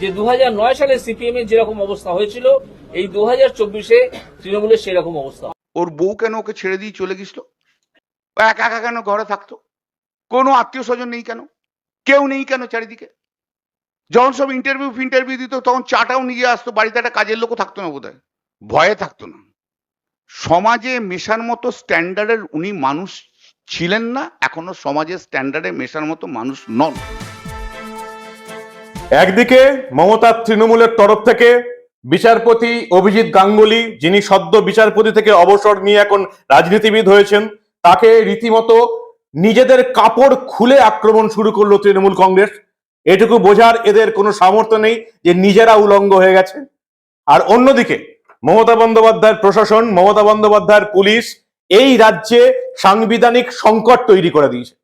যে দু সালে সিপিএম এর যেরকম অবস্থা হয়েছিল, এই দু হাজার চব্বিশে তৃণমূলের সেরকম অবস্থা। ওর বউ কেন ওকে ছেড়ে দিয়ে চলে গেছিল? একা একা কেন ঘরে থাকতো? কোনো আত্মীয় স্বজন নেই কেন? কেউ নেই কেন চারিদিকে? যখন সব ইন্টারভিউ ফিন্টারভিউ দিত, তখন চাটাও নিয়ে আসতো, বাড়িতে একটা কাজের লোকও থাকতো না বোধহয়। ভয়ে থাকতো না। সমাজে মেশার মতো স্ট্যান্ডার্ডের উনি মানুষ ছিলেন না, এখনও সমাজের স্ট্যান্ডার্ডে মেশার মতো মানুষ নন। একদিকে মমতার তৃণমূলের তরফ থেকে বিচারপতি অভিজিৎ গাঙ্গুলি, যিনি সদ্য বিচারপতি থেকে অবসর নিয়ে এখন রাজনীতিবিদ হয়েছেন, তাকে রীতিমতো নিজেদের কাপড় খুলে আক্রমণ শুরু করল তৃণমূল কংগ্রেস। এটুকু বোঝার এদের কোনো সামর্থ্য নেই যে নিজেরা উলঙ্গ হয়ে গেছে। আর অন্যদিকে, মমতা বন্দ্যোপাধ্যায়ের প্রশাসন, মমতা বন্দ্যোপাধ্যায়ের পুলিশ এই রাজ্যে সাংবিধানিক সংকট তৈরি করে দিয়েছে।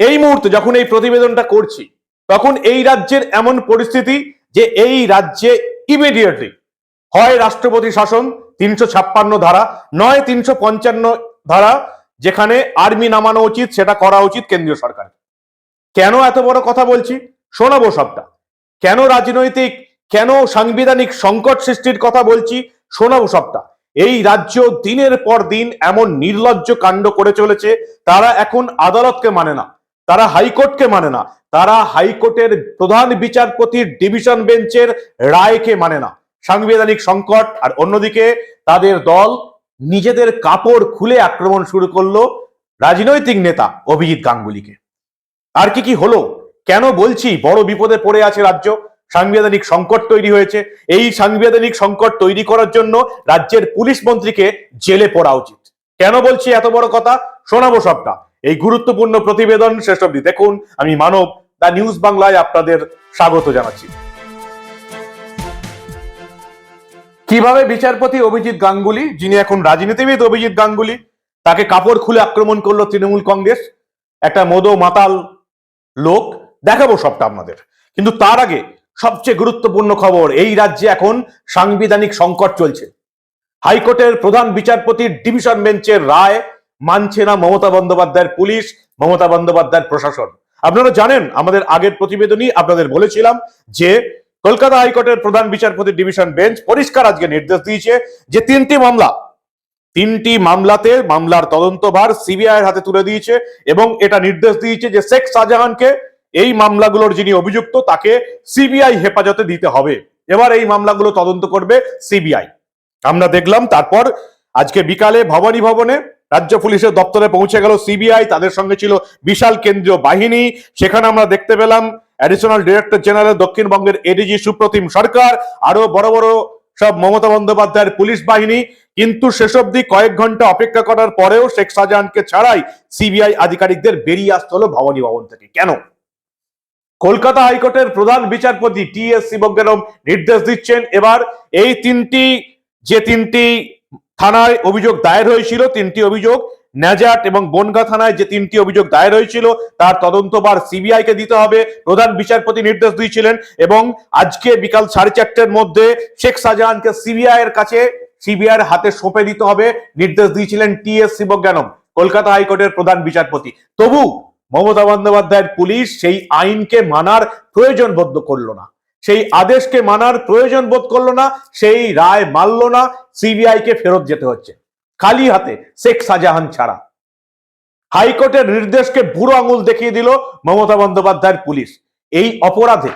এই মুহূর্তে যখন এই প্রতিবেদনটা করছি তখন এই রাজ্যের এমন পরিস্থিতি যে এই রাজ্যে ইমিডিয়েটলি হয় রাষ্ট্রপতি শাসন তিনশো ছাপ্পান্ন ধারা, নয় তিনশো পঞ্চান্ন ধারা, যেখানে আর্মি নামানো উচিত, সেটা করা উচিত কেন্দ্রীয় সরকার কেন এত বড় কথা বলছি? শোনাবো সবটা। কেন রাজনৈতিক, কেন সাংবিধানিক সংকট সৃষ্টির কথা বলছি? শোনাবো সবটা। এই রাজ্য দিনের পর দিন এমন নির্লজ্জ কাণ্ড করে চলেছে, তারা এখন আদালতকে মানে না। তারা হাইকোর্টকে মানে না। তারা হাইকোর্টের প্রধান বিচারপতির ডিভিশন বেঞ্চের রায়কে মানে না। সাংবিধানিক সংকট আর অন্যদিকে তাদের দল নিজেদের কাপড় খুলে আক্রমণ শুরু করল রাজনৈতিক নেতা অভিজিৎ গাঙ্গুলিকে। আর কি কি হলো? কেন বলছি বড় বিপদে পড়ে আছে রাজ্য? সাংবিধানিক সংকট তৈরি হয়েছে। এই সাংবিধানিক সংকট তৈরি করার জন্য রাজ্যের পুলিশ মন্ত্রীকে জেলে পড়া উচিত। কেন বলছি এত বড় কথা? শোনাবো সবটা। এই গুরুত্বপূর্ণ প্রতিবেদন শেষ অব্দি দেখুন। আমি মানব, দা নিউজ বাংলায় আপনাদের স্বাগত জানাচ্ছি। কীভাবে বিচারপতি অভিজিৎ গাঙ্গুলি, যিনি এখন রাজনীতিবিদ অভিজিৎ গাঙ্গুলি, তাকে কাপড় খুলে আক্রমণ করল তৃণমূল কংগ্রেস, একটা মদো মাতাল লোক, দেখাবো সবটা আপনাদের। কিন্তু তার আগে সবচেয়ে গুরুত্বপূর্ণ খবর, এই রাজ্যে এখন সাংবিধানিক সংকট চলছে। হাইকোর্টের প্রধান বিচারপতির ডিভিশন বেঞ্চের রায় মানছে না মমতা বন্দ্যোপাধ্যায়ের পুলিশ, মমতা বন্দ্যোপাধ্যায়ের প্রশাসন। আপনারা জানেন, আমাদের আগের প্রতিবেদনই আপনাদের বলেছিলাম যে কলকাতা হাইকোর্টের প্রধান বিচারপতি ডিভিশন বেঞ্চ পরিষ্কার আজকে নির্দেশ দিয়েছে যে তিনটি মামলা, তিনটি মামলাতে মামলার তদন্তভার সিবিআই হাতে তুলে দিয়েছে এবং এটা নির্দেশ দিয়েছে যে শেখ শাহজাহানকে এই মামলাগুলোর যিনি অভিযুক্ত, তাকে সিবিআই হেফাজতে দিতে হবে। এবার এই মামলাগুলো তদন্ত করবে সিবিআই। আমরা দেখলাম, তারপর আজকে বিকালে ভবানী ভবনে রাজ্য পুলিশের দপ্তরে পৌঁছে গেল সিবিআই, তাদের সঙ্গে ছিল বিশাল কেন্দ্রীয় বাহিনী। সেখানে আমরা দেখতে পেলাম অ্যাডিশনাল ডিরেক্টর জেনারেল দক্ষিণবঙ্গের এডিজি সুপ্রতিম সরকার আরও বড় বড় সব মমতা বন্দ্যোপাধ্যায়ের পুলিশ বাহিনী। কিন্তু শেষ অবধি কয়েক ঘণ্টা অপেক্ষা করার পরেও শেখ শাহজাহানকে ছাড়াই সিবিআই আধিকারিকদের বেরিয়ে আসতে হলো ভবানী ভবন থেকে। কেন? কলকাতা হাইকোর্টের প্রধান বিচারপতি টি এস শিবজ্ঞানম নির্দেশ দিচ্ছেন। এবার এই তিনটি, যে তিনটি থানায় অভিযোগ দায়ের হয়েছিল, তিনটি অভিযোগ ন্যাজাট এবং বনগা থানায় যে তিনটি অভিযোগ দায়ের হয়েছিল, তার তদন্তভার সিবিআই কে দিতে হবে। প্রধান বিচারপতি নির্দেশ দিয়েছিলেন এবং আজকে বিকাল সাড়ে চারটের মধ্যে শেখ শাহজাহানকে সিবিআই এর কাছে, সিবিআই এর হাতে সঁপে দিতে হবে। নির্দেশ দিয়েছিলেন টি এস শিবজ্ঞানম, কলকাতা হাইকোর্টের প্রধান বিচারপতি। তবু মমতা বন্দ্যোপাধ্যায়ের পুলিশ সেই আইনকে মানার প্রয়োজন বদ্ধ করল না। সেই আদেশকে মানার প্রয়োজন বোধ করল না, সেই রায় মানলো না সিবিআই কে ফেরত যেতে হচ্ছে। খালি হাতে শেখ শাহজাহান ছাড়া। হাইকোর্টের নির্দেশকে বুড়ো আঙুল দেখিয়ে দিল মমতা বন্দ্যোপাধ্যায়ের পুলিশ। এই অপরাধে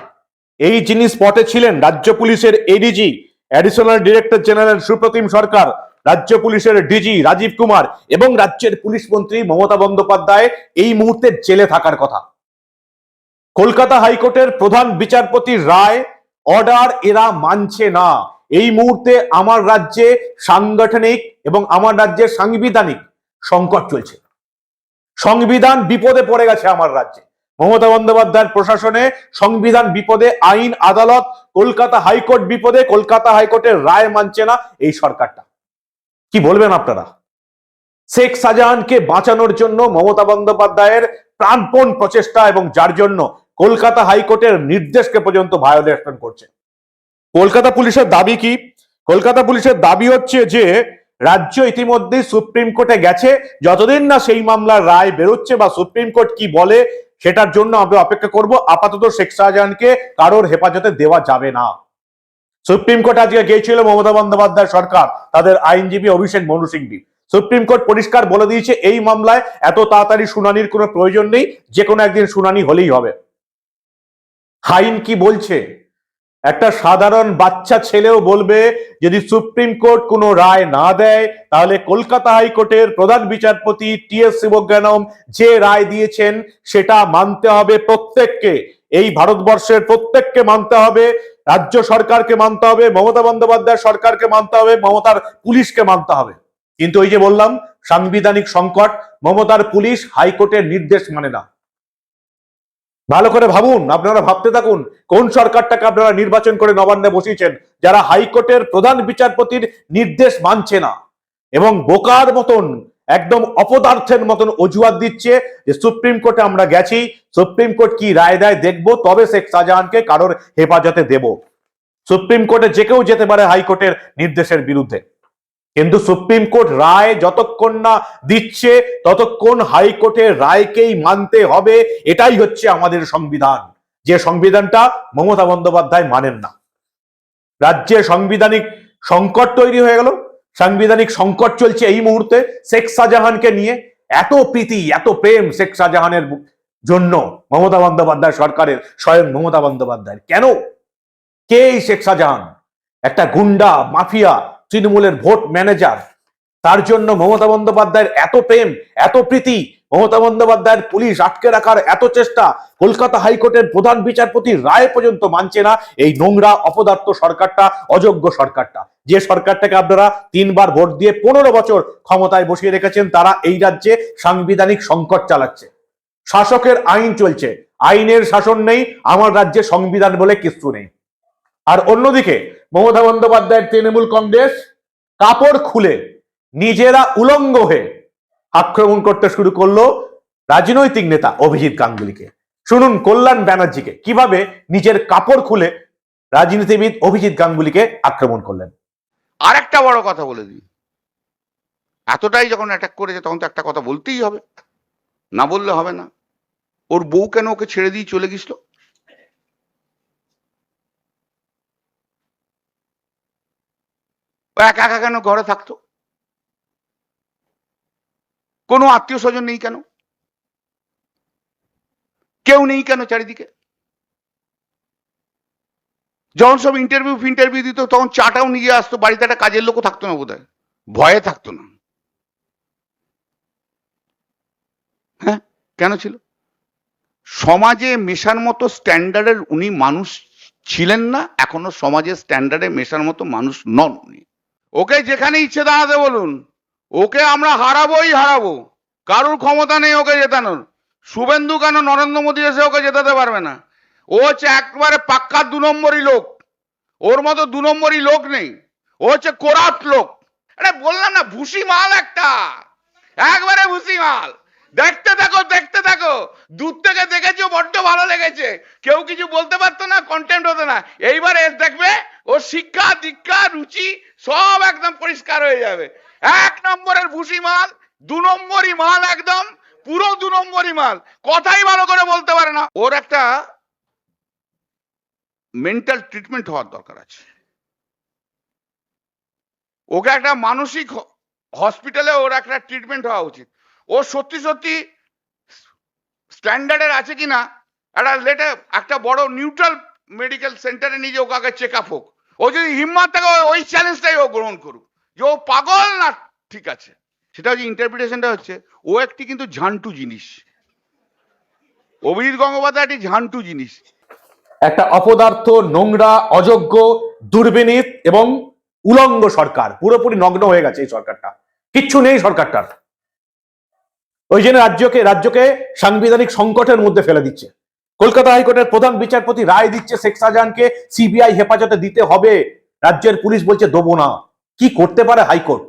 এই যিনি স্পটে ছিলেন, রাজ্য পুলিশের ADG additional director general Supratim Sarkar, রাজ্য পুলিশের ডিজি রাজীব কুমার এবং রাজ্যের পুলিশ মন্ত্রী মমতা বন্দ্যোপাধ্যায় এই মুহূর্তে জেলে থাকার কথা। কলকাতা হাইকোর্টের প্রধান বিচারপতির রায়, অর্ডার এরা মানছে না। এই মুহূর্তে আমার রাজ্যে সাংগঠনিক এবং আমার রাজ্যের সাংবিধানিক সংকট চলছে। সংবিধান বিপদে পড়ে গেছে আমার রাজ্যে। মমতা বন্দ্যোপাধ্যায়ের প্রশাসনে সংবিধান বিপদে, আইন, আদালত, কলকাতা হাইকোর্ট বিপদে, কলকাতা হাইকোর্টের রায় মানছে না এই সরকারটা। কি বলবেন আপনারা? শেখ শাহজাহানকে বাঁচানোর জন্য মমতা বন্দ্যোপাধ্যায়ের প্রাণপণ প্রচেষ্টা এবং যার জন্য কলকাতা হাইকোর্টের নির্দেশকে পর্যন্ত ভায়োলেশন করছে। কলকাতা পুলিশের দাবি কি? কলকাতা পুলিশের দাবি হচ্ছে যে, রাজ্য ইতিমধ্যে সুপ্রিম কোর্টে গেছে। যতদিন না সেই মামলার রায় বেরোচ্ছে বা সুপ্রিম কোর্ট কি বলে, সেটার জন্য আমরা অপেক্ষা করব। আপাতত শেখ শাহজাহানকে কারোর হেফাজতে দেওয়া যাবে না। সুপ্রিম কোর্ট আজকে গিয়েছিল মমতা বন্দ্যোপাধ্যায় সরকার, তাদের আইনজীবী অভিষেক মনু সিংভি। সুপ্রিম কোর্ট পরিষ্কার বলে দিয়েছে, এই মামলায় এত তাড়াতাড়ি শুনানির কোনো প্রয়োজন নেই যে কোনো একদিন শুনানি হলেই হবে। আইন কি বলছে? একটা সাধারণ বাচ্চা ছেলেও বলবে, যদি সুপ্রিম কোর্ট কোনো রায় না দেয়, তাহলে কলকাতা হাইকোর্টের প্রধান বিচারপতি টি এস শিবজ্ঞানম যে রায় দিয়েছেন, সেটা মানতে হবে প্রত্যেককে। এই ভারতবর্ষের প্রত্যেককে মানতে হবে, রাজ্য সরকারকে মানতে হবে, মমতা বন্দ্যোপাধ্যায় সরকারকে মানতে হবে, মমতার পুলিশকে মানতে হবে। কিন্তু ওই যে বললাম, সাংবিধানিক সংকট, মমতার পুলিশ হাইকোর্টের নির্দেশ মানে না। ভালো করে ভাবুন, আপনারা ভাবতে থাকুন, কোন সরকারটাকে আপনারা নির্বাচন করে নবান্নে বসিয়েছেন, যারা হাইকোর্টের প্রধান বিচারপতির নির্দেশ মানছে না। এবং বোকার মতন, একদম অপদার্থের মতন অজুহাত দিচ্ছে যে সুপ্রিম কোর্টে আমরা গেছি, সুপ্রিম কোর্ট কি রায় দেয় দেখব, তবে শেখ শাহজাহানকে কারোর হেফাজতে দেব। সুপ্রিম কোর্টে যে কেউ যেতে পারে হাইকোর্টের নির্দেশের বিরুদ্ধে। কিন্তু সুপ্রিম কোর্ট রায় যতক্ষণ না দিচ্ছে, ততক্ষণ হাইকোর্টের রায়কেই মানতে হবে। এটাই হচ্ছে আমাদের সংবিধান। যে সংবিধানটা মমতা বন্দ্যোপাধ্যায় মানেন না। রাজ্যে সাংবিধানিক সংকট তৈরি হয়ে গেল। সাংবিধানিক সংকট চলছে এই মুহূর্তে শেখ শাহজাহানকে নিয়ে। এত প্রীতি, এত প্রেম শেখ শাহজাহানের জন্য মমতা বন্দ্যোপাধ্যায় সরকারের, স্বয়ং মমতা বন্দ্যোপাধ্যায় কেন? কে এই শেখ শাহজাহান? একটা গুন্ডা, মাফিয়া তৃণমূলের ভোট ম্যানেজার। তার জন্য মমতা বন্দ্যোপাধ্যায়ের এত প্রেম, এত প্রীতি, মমতা বন্দ্যোপাধ্যায়ের পুলিশ আটকে রাখার এত চেষ্টা কলকাতা হাইকোর্টের প্রধান বিচারপতি রায় পর্যন্ত মানছে না এই নোংরা অপদার্থ সরকারটা, অযোগ্য সরকারটা। যে সরকারটাকে আপনারা তিনবার ভোট দিয়ে পনেরো বছর ক্ষমতায় বসিয়ে রেখেছেন, তারা এই রাজ্যে সাংবিধানিক সংকট চালাচ্ছে। শাসকের আইন চলছে। আইনের শাসন নেই, আমার রাজ্যে সংবিধান বলে কিছু নেই। আর অন্যদিকে মমতা বন্দ্যোপাধ্যায়ের তৃণমূল কংগ্রেস কাপড় খুলে, নিজেরা উলঙ্গ হয়ে আক্রমণ করতে শুরু করল রাজনৈতিক নেতা অভিজিৎ গাঙ্গুলিকে। শুনুন কল্যাণ ব্যানার্জিকে, কীভাবে নিজের কাপড় খুলে রাজনীতিবিদ অভিজিৎ গাঙ্গুলিকে আক্রমণ করলেন। আর একটা বড় কথা বলে দিই। এতটাই যখন অ্যাটাক করেছে, তখন তো একটা কথা বলতেই হবে। না বললে হবে না। ওর বউ কেন ওকে ছেড়ে দিয়ে চলে গেছিল ও একা একা কেন ঘরে থাকতো? কোনো আত্মীয় স্বজন নেই কেন? কেউ নেই কেন চারিদিকে? যখন সব ইন্টারভিউ ফিন্টারভিউ দিত, তখন চাটাও নিয়ে আসতো, বাড়িতে একটা কাজের লোকও থাকতো না বোধহয়। ভয়ে থাকতো না। হ্যাঁ? কেন ছিল? সমাজে মেশার মতো স্ট্যান্ডার্ডের উনি মানুষ ছিলেন না, এখনও সমাজের স্ট্যান্ডার্ডে মেশার মতো মানুষ নন উনি। ওকে যেখানে ইচ্ছে দাঁড়াতে বলুন। ওকে আমরা হারাবোই হারাবো। কারুর ক্ষমতা নেই ওকে জেতানোর। শুভেন্দু কেন নরেন্দ্র মোদী এসে ওকে জেতাতে পারবে না? ও হচ্ছে একবারে পাক্কা দু নম্বরই লোক। ওর মতো দু নম্বরই লোক নেই। ও হচ্ছে কোরাপ্ট লোক। আরে বললাম না, ভুসি মাল একটা। একবারে ভুসি মাল। দেখতে থাকো দেখতে থাকো। দূর থেকে দেখেছ, বড্ড ভালো লেগেছে। কেউ কিছু বলতে পারতো না কন্টেন্ট হতো না। এইবার এর দেখবে ওর শিক্ষা, দীক্ষা, রুচি, সব একদম পরিষ্কার হয়ে যাবে। এক নম্বরের ভুসি মাল, দু নম্বরই মাল একদম, পুরো দু নম্বরই মাল। কথাই ভালো করে বলতে পারে না। ওর একটা মেন্টাল ট্রিটমেন্ট হওয়ার দরকার আছে। ওকে একটা মানসিক হসপিটালে ওর একটা ট্রিটমেন্ট হওয়া উচিত। ও সত্যি সত্যি স্ট্যান্ডার্ডের আছে কিনা? একটা লেটে একটা বড় নিউট্রাল মেডিকেল সেন্টারে নিয়ে যে ওকে আগে চেক আপ হোক। ও যদি হিম্মত থাকে ওই চ্যালেঞ্জটাই ও গ্রহণ করুক। যে ও পাগল না, ঠিক আছে। সেটা হচ্ছে ইন্টারপ্রিটেশনটা হচ্ছে, ও একটি কিন্তু ঝান্টু জিনিস। অভিজিৎ গঙ্গোপাধ্যায় একটি ঝান্টু জিনিস। একটা অপদার্থ, নোংরা, অযোগ্য, দুর্বিনীত এবং উলঙ্গ সরকার। পুরোপুরি নগ্ন হয়ে গেছে এই সরকারটা। কিচ্ছু নেই সরকারটার। ওই জন্য রাজ্যকে রাজ্যকে সাংবিধানিক সংকটের মধ্যে ফেলে দিচ্ছে। কলকাতা হাইকোর্টের প্রধান বিচারপতি রায় দিচ্ছে শেখ শাহজাহানকে সিবিআই হেফাজতে দিতে হবে। রাজ্যের পুলিশ বলছে, দেবো না। কি করতে পারে হাইকোর্ট?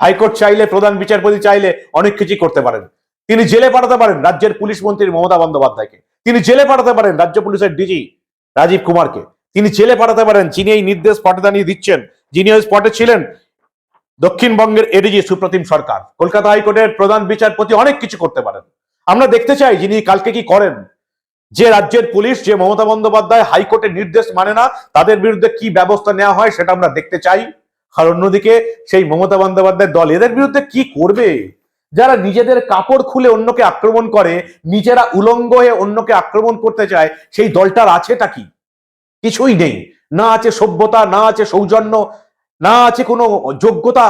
হাইকোর্ট চাইলে, প্রধান বিচারপতি চাইলে অনেক কিছুই করতে পারেন। তিনি জেলে পাঠাতে পারেন রাজ্যের পুলিশ মন্ত্রী মমতা বন্দ্যোপাধ্যায়কে। তিনি জেলে পাঠাতে পারেন রাজ্য পুলিশের ডিজি রাজীব কুমারকে। তিনি জেলে পাঠাতে পারেন, যিনি এই নির্দেশ পাঠাদানি দিচ্ছেন, যিনি ওই স্পটে ছিলেন, দক্ষিণবঙ্গের এডিজি সুপ্রতিম সরকার। কলকাতা হাইকোর্টের প্রধান বিচারপতি অনেক কিছু করতে পারেন। আমরা দেখতে চাই যিনি কালকে কি করেন। যে রাজ্যের পুলিশ, যে মমতা বন্দ্যোপাধ্যায় হাইকোর্টের নির্দেশ মানে না, তাদের বিরুদ্ধে কি ব্যবস্থা নেওয়া হয় সেটা আমরা দেখতে চাই। আর অন্যদিকে সেই মমতা বন্দ্যোপাধ্যায়ের দল, এদের বিরুদ্ধে কি করবে? যারা নিজেদের কাপড় খুলে অন্যকে আক্রমণ করে, নিজেরা উলঙ্গ হয়ে অন্যকে আক্রমণ করতে চায়, সেই দলটার আছেটা কি? কিছুই নেই। না আছে সভ্যতা, না আছে সৌজন্য, না আছে কোনো যোগ্যতা।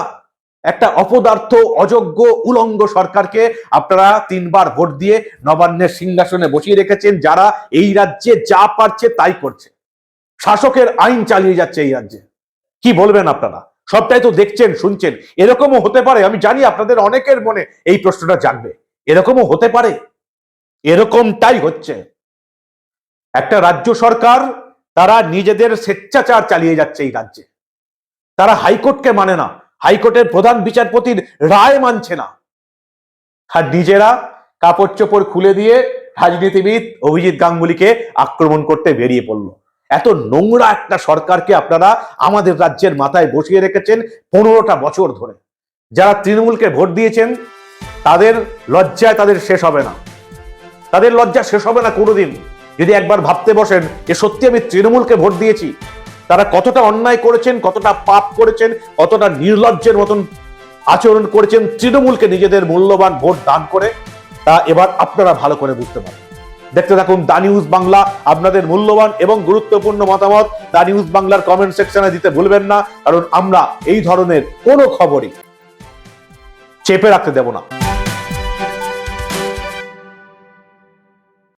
একটা অপদার্থ, অযোগ্য, উলঙ্গ সরকারকে আপনারা তিনবার ভোট দিয়ে নবান্নের সিংহাসনে বসিয়ে রেখেছেন। যারা এই রাজ্যে যা পারছে তাই করছে। শাসকের আইন চালিয়ে যাচ্ছে এই রাজ্যে। কি বলবেন আপনারা? সবটাই তো দেখছেন, শুনছেন। এরকমও হতে পারে, আমি জানি আপনাদের অনেকের মনে এই প্রশ্নটা জাগবে। এরকমও হতে পারে। এরকমটাই হচ্ছে। একটা রাজ্য সরকার, তারা নিজেদের স্বেচ্ছাচার চালিয়ে যাচ্ছে এই রাজ্যে। তারা হাইকোর্টকে মানে না। হাইকোর্টের প্রধান বিচারপতির রায় মানছে না। আর নিজেরা কাপড় চোপড় খুলে দিয়ে রাজনীতিবিদ অভিজিৎ গাঙ্গুলিকে আক্রমণ করতে বেরিয়ে পড়ল। এত নোংরা একটা সরকারকে আপনারা আমাদের রাজ্যের মাথায় বসিয়ে রেখেছেন পনেরোটা বছর ধরে। যারা তৃণমূলকে ভোট দিয়েছেন, তাদের লজ্জায় তাদের শেষ হবে না। তাদের লজ্জা শেষ হবে না কোনোদিন। যদি একবার ভাবতে বসেন যে সত্যি আমি তৃণমূলকে ভোট দিয়েছি তারা কতটা অন্যায় করেছেন, কতটা পাপ করেছেন, কতটা নির্লজ্জের মতন আচরণ করেছেন, তৃণমূলকে নিজেদের মূল্যবান ভোট দান করে, তা এবার আপনারা ভালো করে বুঝতে পারেন দেখতে থাকুন দা নিউজ বাংলা, আপনাদের মূল্যবান এবং গুরুত্বপূর্ণ মতামত। দা নিউজ বাংলার কমেন্ট সেকশনে দিতে ভুলবেন না, কারণ আমরা এই ধরনের কোনো খবরই চেপে রাখতে দেব না।